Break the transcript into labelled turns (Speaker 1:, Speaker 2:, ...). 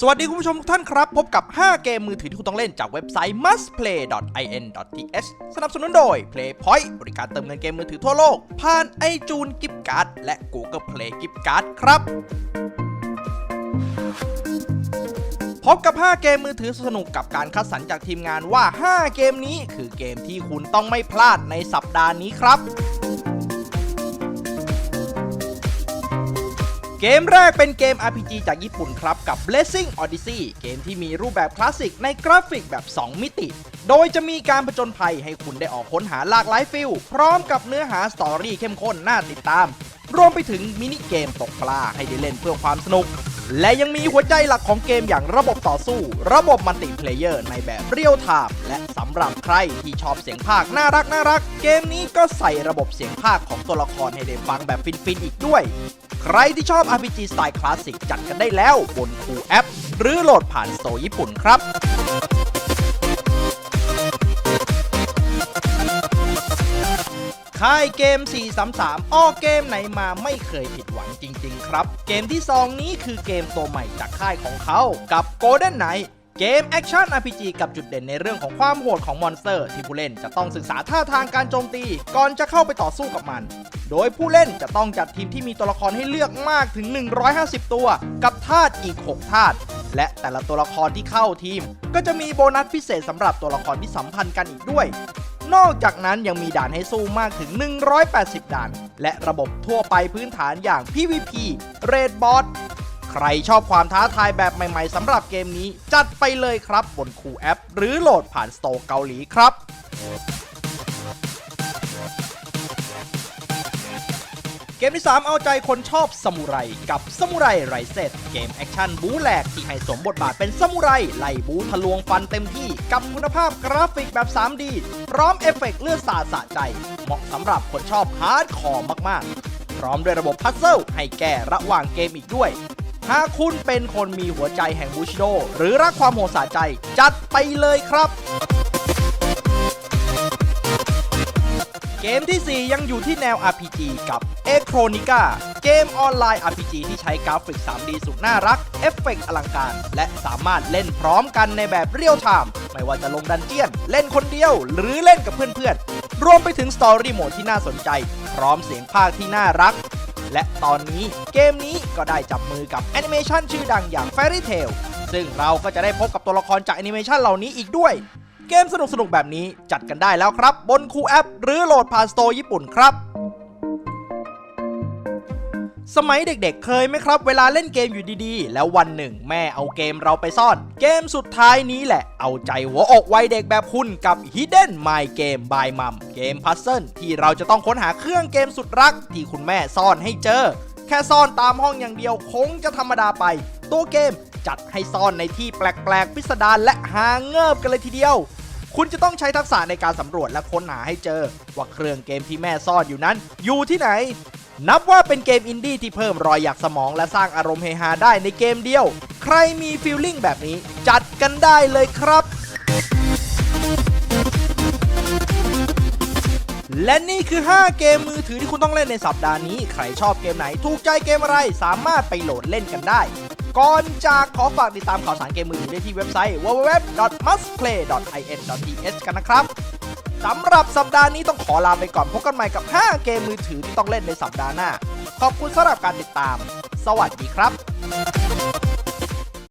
Speaker 1: สวัสดีคุณผู้ชมทุกท่านครับ พบกับ 5 เกมมือถือที่คุณต้องเล่นจากเว็บไซต์ mustplay.in.th สนับสนุนโดย Playpoint บริการเติมเงินเกมมือถือทั่วโลก ผ่าน iTunes Gift Card และ Google Play Gift Card ครับพบกับ 5 เกมมือถือสนุกกับการคัดสรรจากทีมงานว่า 5 เกมนี้คือเกมที่คุณต้องไม่พลาดในสัปดาห์นี้ครับ เกมแรกเป็นเกม RPG จากญี่ปุ่นครับ กับ Blessing Odyssey เกมที่มีรูปแบบคลาสสิกในกราฟิกแบบ 2 มิติ โดยจะมีการผจญภัยให้คุณได้ออกค้นหาหลากหลายฟิลพร้อมกับเนื้อหาสตอรี่เข้มข้นน่าติดตาม รวมไปถึงมินิเกมตกปลาให้ได้เล่นเพื่อความสนุก และยังมีหัวใจหลักของเกมอย่างระบบต่อสู้ ระบบมัลติเพลเยอร์ในแบบเรียลไทม์และสำหรับใครที่ชอบเสียงภาคน่ารักน่ารัก เกมนี้ก็ใส่ระบบเสียงภาคของตัวละครให้ได้ฟังแบบฟินๆอีกด้วย ใครที่ชอบ RPG สไตล์คลาสสิกจัดกันได้แล้วบนคูแอป หรือโหลดผ่านสโตร์ญี่ปุ่นครับ ค่ายเกม 433 ออกเกมไหนมาไม่เคยผิดหวังจริง ๆ ครับ เกมที่ 2 นี้คือเกมตัวใหม่จากค่ายของเขา กับ Golden Knight เกมแอคชั่น RPG กับจุดเด่นในเรื่องของความโหดของมอนสเตอร์ ที่ผู้เล่นจะต้องศึกษาท่าทางการโจมตี ก่อนจะเข้าไปต่อสู้กับมัน โดยผู้เล่นจะต้องจัดทีมที่มีตัวละครให้เลือกมากถึง 150 ตัว กับธาตุอีก 6 ธาตุและแต่ละตัวละครที่เข้าทีม ก็จะมีโบนัสพิเศษสำหรับตัวละครที่สัมพันธ์กันอีกด้วย นอกจากนั้นยังมีด่านให้สู้มากถึง 180 ด่าน และระบบทั่วไปพื้นฐานอย่าง PVP Raid b o s ใครชอบความท้าทายแบบใหม่ๆสำหรับเกมนี้ จัดไปเลยครับบนคูแอป หรือโหลดผ่านสโตร์เกาหลีครับ มที่ 3 เอาใจคนชอบสมุไรกับสมุไรไรเซตเกมแอคชั่นบูแหลกที่ให้สมบทบาทเป็นสมุไรไล่บูทะลวงฟันเต็มที่กับคุณภาพกราฟิกแบบ 3D พร้อมเอฟเฟกต์เลือดสาดสะใจ เหมาะสำหรับคนชอบฮาร์ดคอร์มากๆ พร้อมด้วยระบบพัซเซิลให้แก้ระหว่างเกมอีกด้วย หากคุณเป็นคนมีหัวใจแห่งบูชิโดหรือรักความโหดสะใจ จัดไปเลยครับ เกมทีสี่ 4 ยังอยู่ที่แนว RPG กับ e c h r o n i c a เกมออนไลน์ RPG ที่ใช้กราฟิก 3D สุดน่ารัก เอฟเฟกต์อลังการ และสามารถเล่นพร้อมกันในแบบเรียลไทม์ไม่ว่าจะลงดันเจียน เล่นคนเดียว หรือเล่นกับเพื่อนๆ รวมไปถึงสตอรี่โหมดที่น่าสนใจ พร้อมเสียงภาคที่น่ารัก และตอนนี้เกมนี้ก็ได้จับมือกับแอนิเมชันชื่อดังอย่าง Fairy Tail ซึ่งเราก็จะได้พบกับตัวละครจากแอนิเมชันเหล่านี้อีกด้วย เกมสนุกๆแบบนี้จัดกันได้แล้วครับ บนคูแอป หรือโหลดผ่านสโตร์ญี่ปุ่นครับสมัยเด็กๆ เคยไหมครับ เวลาเล่นเกมอยู่ดีๆ แล้ววันหนึ่ง แม่เอาเกมเราไปซ่อน เกมสุดท้ายนี้แหละ เอาใจหัวอกวัยเด็กแบบคุณกับ Hidden My Game by Mum เกมพัซเซิลที่เราจะต้องค้นหาเครื่องเกมสุดรัก ที่คุณแม่ซ่อนให้เจอ แค่ซ่อนตามห้องอย่างเดียวคงจะธรรมดาไป ตัวเกม จัดให้ซ่อนในที่แปลกๆพิสดารและหาเงิบกันเลยทีเดียว คุณจะต้องใช้ทักษะในการสำรวจและค้นหาให้เจอ ว่าเครื่องเกมที่แม่ซ่อนอยู่นั้น อยู่ที่ไหน นับว่าเป็นเกมอินดี้ที่เพิ่มรอยอยากสมองและสร้างอารมณ์เฮฮาได้ในเกมเดียว ใครมีฟีลลิ่งแบบนี้จัดกันได้เลยครับและนี่คือ 5 เกมมือถือที่คุณต้องเล่นในสัปดาห์นี้ ใครชอบเกมไหน ถูกใจเกมอะไร สามารถไปโหลดเล่นกันได้ ก่อนจากขอฝากติดตามข่าวสารเกมมือถือได้ที่เว็บไซต์ www.mustplay.in.th กันนะครับสำหรับสัปดาห์นี้ต้องขอลาไปก่อนพบกันใหม่กับ 5 เกมมือถือที่ต้องเล่นในสัปดาห์หน้า ขอบคุณสำหรับการติดตาม สวัสดีครับ